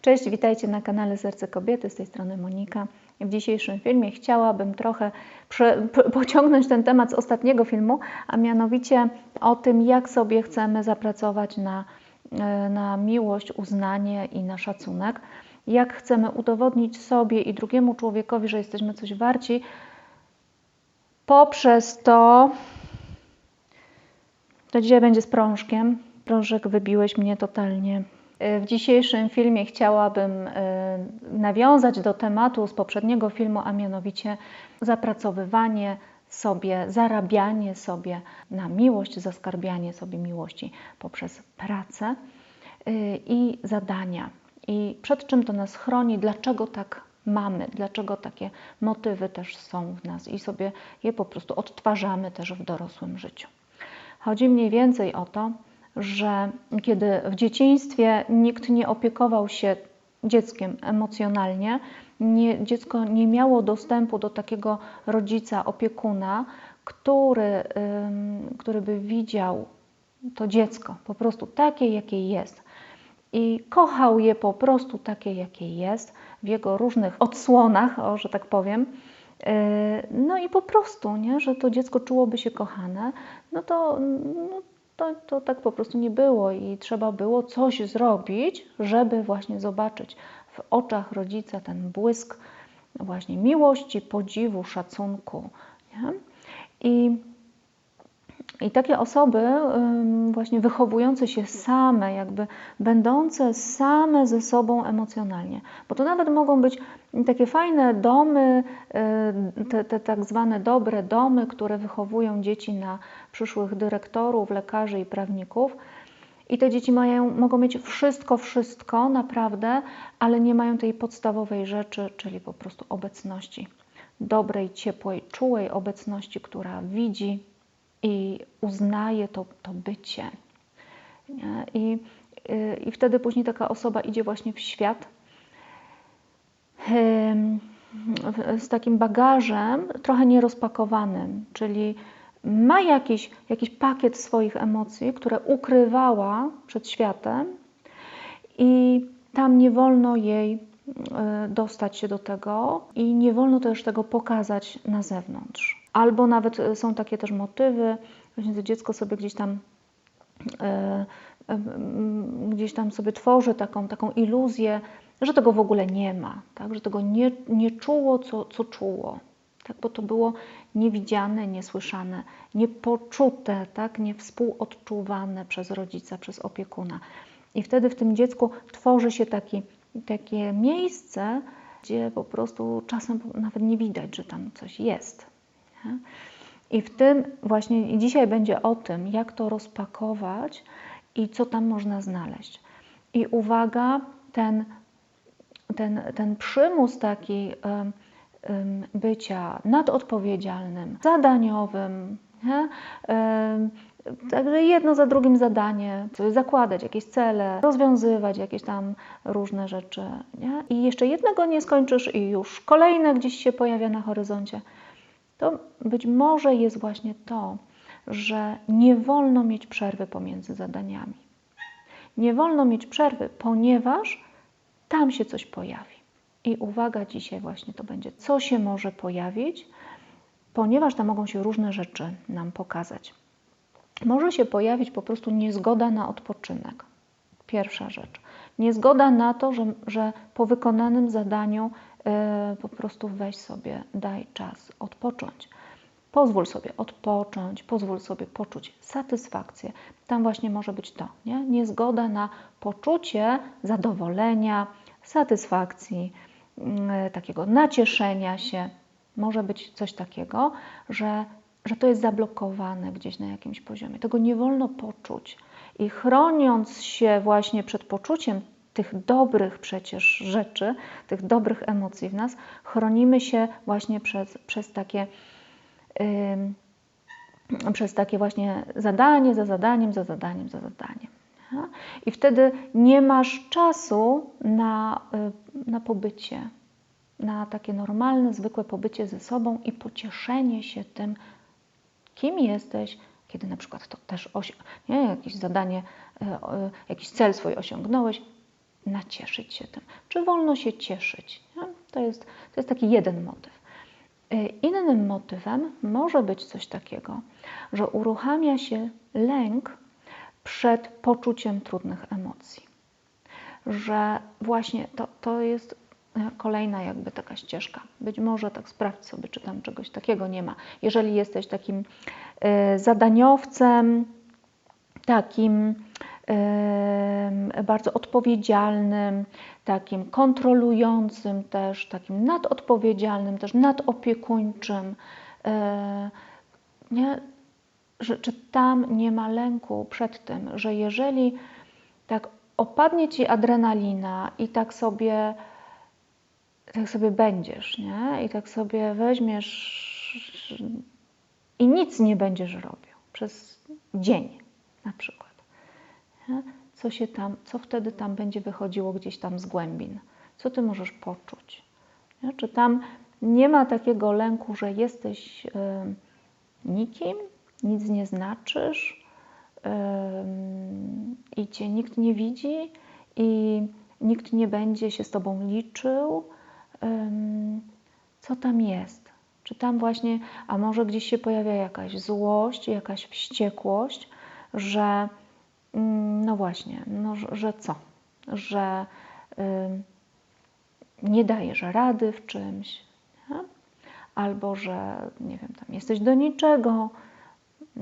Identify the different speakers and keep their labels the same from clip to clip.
Speaker 1: Cześć, witajcie na kanale Serce Kobiety, z tej strony Monika. W dzisiejszym filmie chciałabym trochę pociągnąć ten temat z ostatniego filmu, a mianowicie o tym, jak sobie chcemy zapracować na, e, na miłość, uznanie i na szacunek. Jak chcemy udowodnić sobie i drugiemu człowiekowi, że jesteśmy coś warci, poprzez to, to dzisiaj będzie z prążkiem. Prążek, wybiłeś mnie totalnie w dzisiejszym filmie chciałabym e, nawiązać do tematu z poprzedniego filmu, a mianowicie zapracowywanie sobie, zarabianie sobie na miłość, zaskarbianie sobie miłości poprzez pracę e, i zadania. I przed czym to nas chroni, dlaczego tak mamy, dlaczego takie motywy też są w nas i sobie je po prostu odtwarzamy też w dorosłym życiu. Chodzi mniej więcej o to, że kiedy w dzieciństwie nikt nie opiekował się dzieckiem emocjonalnie, nie, dziecko nie miało dostępu do takiego rodzica, opiekuna, który, który by widział to dziecko po prostu takie, jakie jest. I kochał je po prostu takie, jakie jest, w jego różnych odsłonach, o, że tak powiem. E, no i po prostu, nie, że to dziecko czułoby się kochane, no to, no to, to tak po prostu nie było i trzeba było coś zrobić, żeby właśnie zobaczyć w oczach rodzica ten błysk właśnie miłości, podziwu, szacunku. Nie? I i takie osoby, właśnie wychowujące się same, jakby będące same ze sobą emocjonalnie, bo to nawet mogą być takie fajne domy, te, te tak zwane dobre domy, które wychowują dzieci na przyszłych dyrektorów, lekarzy i prawników. I te dzieci mają, mogą mieć wszystko, wszystko naprawdę, ale nie mają tej podstawowej rzeczy, czyli po prostu obecności. Dobrej, ciepłej, czułej obecności, która widzi, i uznaje to, to bycie. I, y, I wtedy później taka osoba idzie właśnie w świat z takim bagażem trochę nierozpakowanym, czyli ma jakiś, jakiś pakiet swoich emocji, które ukrywała przed światem i tam nie wolno jej y, dostać się do tego i nie wolno też tego pokazać na zewnątrz. Albo nawet e, są takie też motywy, właśnie to dziecko sobie gdzieś tam e, e, gdzieś tam sobie tworzy taką, taką iluzję, że tego w ogóle nie ma, tak? że tego nie, nie czuło, co, co czuło, tak? bo to było niewidziane, niesłyszane, niepoczute, tak? niewspółodczuwane przez rodzica, przez opiekuna. I wtedy w tym dziecku tworzy się taki, takie miejsce, gdzie po prostu czasem nawet nie widać, że tam coś jest. I w tym właśnie dzisiaj będzie o tym, jak to rozpakować i co tam można znaleźć. I uwaga, ten, ten, ten przymus taki bycia nadodpowiedzialnym, zadaniowym, nie? Także jedno za drugim zadanie, zakładać jakieś cele, rozwiązywać jakieś tam różne rzeczy. Nie? I jeszcze jednego nie skończysz, i już kolejne gdzieś się pojawia na horyzoncie to być może jest właśnie to, że nie wolno mieć przerwy pomiędzy zadaniami. Nie wolno mieć przerwy, ponieważ tam się coś pojawi. I uwaga, dzisiaj właśnie to będzie, co się może pojawić, ponieważ tam mogą się różne rzeczy nam pokazać. Może się pojawić po prostu niezgoda na odpoczynek. Pierwsza rzecz. Niezgoda na to, że, że po wykonanym zadaniu po prostu weź sobie, daj czas odpocząć. Pozwól sobie odpocząć, pozwól sobie poczuć satysfakcję. Tam właśnie może być to, nie? niezgoda na poczucie zadowolenia, satysfakcji, mm, e, takiego nacieszenia się. Może być coś takiego, że, że to jest zablokowane gdzieś na jakimś poziomie. Tego nie wolno poczuć. I chroniąc się właśnie przed poczuciem tych dobrych przecież rzeczy, tych dobrych emocji w nas, chronimy się właśnie przez, przez takie. Yy, przez takie właśnie zadanie za zadaniem, za zadaniem, za zadaniem. I wtedy nie masz czasu na, y, na pobycie, na takie normalne, zwykłe pobycie ze sobą i pocieszenie się tym, kim jesteś, kiedy na przykład to też nie, jakieś zadanie, y, y, jakiś cel swój osiągnąłeś, nacieszyć się tym? Czy wolno się cieszyć? Nie? To, jest, to jest taki jeden motyw. Y, innym motywem może być coś takiego, że uruchamia się lęk przed poczuciem trudnych emocji. Że właśnie to, to jest e, kolejna jakby taka ścieżka. Być może tak sprawdź sobie, czy tam czegoś takiego nie ma. Jeżeli jesteś takim y, zadaniowcem, takim bardzo odpowiedzialnym, takim kontrolującym też, takim nadodpowiedzialnym, też nadopiekuńczym. E, nie? Że, czy tam nie ma lęku przed tym, że jeżeli tak opadnie ci adrenalina i tak sobie, tak sobie będziesz, nie? I tak sobie weźmiesz i nic nie będziesz robił przez dzień na przykład co się tam, co wtedy tam będzie wychodziło gdzieś tam z głębin, co ty możesz poczuć. Nie? Czy tam nie ma takiego lęku, że jesteś nikim, nic nie znaczysz i cię nikt nie widzi i nikt nie będzie się z tobą liczył. Co tam jest? Czy tam właśnie, a może gdzieś się pojawia jakaś złość, jakaś wściekłość, że no właśnie, no, że co? Że y, nie dajesz rady w czymś, nie? albo że nie wiem, tam jesteś do niczego, y,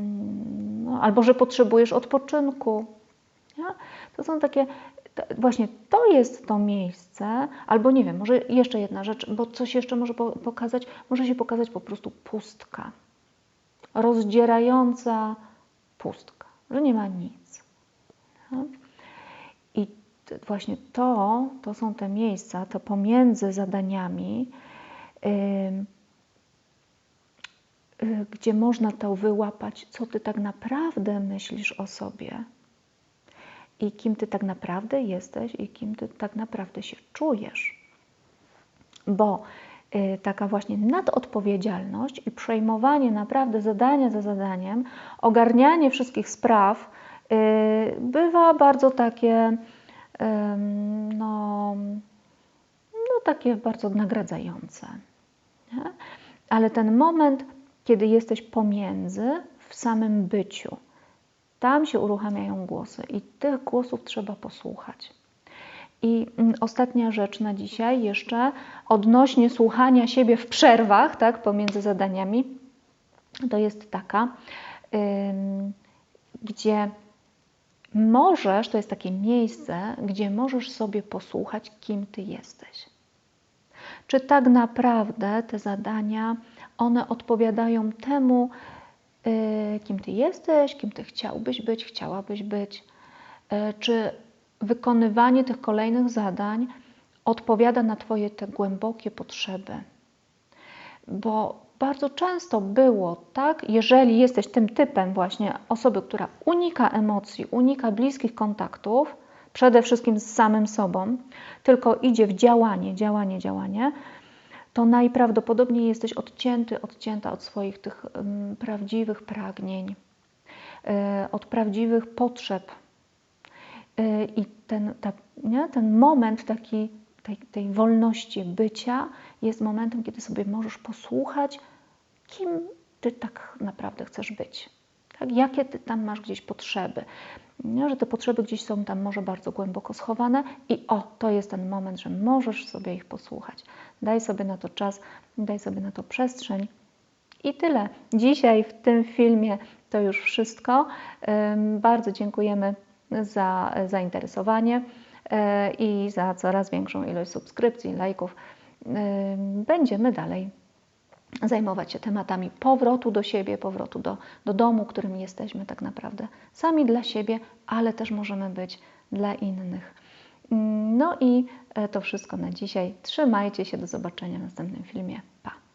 Speaker 1: no, albo że potrzebujesz odpoczynku. Nie? To są takie, to, właśnie to jest to miejsce, albo nie wiem, może jeszcze jedna rzecz, bo coś jeszcze może po, pokazać, może się pokazać po prostu pustka, rozdzierająca pustka, że nie ma nic. I właśnie to, to są te miejsca, to pomiędzy zadaniami, yy, gdzie można to wyłapać, co ty tak naprawdę myślisz o sobie i kim ty tak naprawdę jesteś i kim ty tak naprawdę się czujesz. Bo yy, taka właśnie nadodpowiedzialność i przejmowanie naprawdę zadania za zadaniem, ogarnianie wszystkich spraw, Y, bywa bardzo takie, no, no takie bardzo nagradzające. Nie? Ale ten moment, kiedy jesteś pomiędzy, w samym byciu, tam się uruchamiają głosy i tych głosów trzeba posłuchać. I mm, ostatnia rzecz na dzisiaj jeszcze odnośnie słuchania siebie w przerwach, tak, pomiędzy zadaniami, to jest taka, gdzie możesz, to jest takie miejsce, gdzie możesz sobie posłuchać, kim ty jesteś. Czy tak naprawdę te zadania, one odpowiadają temu, yy, kim ty jesteś, kim ty chciałbyś być, chciałabyś być? Yy, czy wykonywanie tych kolejnych zadań odpowiada na Twoje te głębokie potrzeby? Bo bardzo często było tak, jeżeli jesteś tym typem właśnie osoby, która unika emocji, unika bliskich kontaktów, przede wszystkim z samym sobą, tylko idzie w działanie, działanie, działanie, to najprawdopodobniej jesteś odcięty, odcięta od swoich tych um, prawdziwych pragnień, yy, od prawdziwych potrzeb. Yy, I ten, ta, nie, ten moment taki tej, tej wolności bycia jest momentem, kiedy sobie możesz posłuchać, kim ty tak naprawdę chcesz być. Tak? Jakie ty tam masz gdzieś potrzeby. Nie? Że te potrzeby gdzieś są tam może bardzo głęboko schowane i o, to jest ten moment, że możesz sobie ich posłuchać. Daj sobie na to czas, daj sobie na to przestrzeń. I tyle. Dzisiaj w tym filmie to już wszystko. Bardzo dziękujemy za zainteresowanie. E, i za coraz większą ilość subskrypcji, lajków e, będziemy dalej zajmować się tematami powrotu do siebie, powrotu do, do domu, którym jesteśmy tak naprawdę sami dla siebie, ale też możemy być dla innych. No i e, to wszystko na dzisiaj. Trzymajcie się, do zobaczenia w następnym filmie. Pa!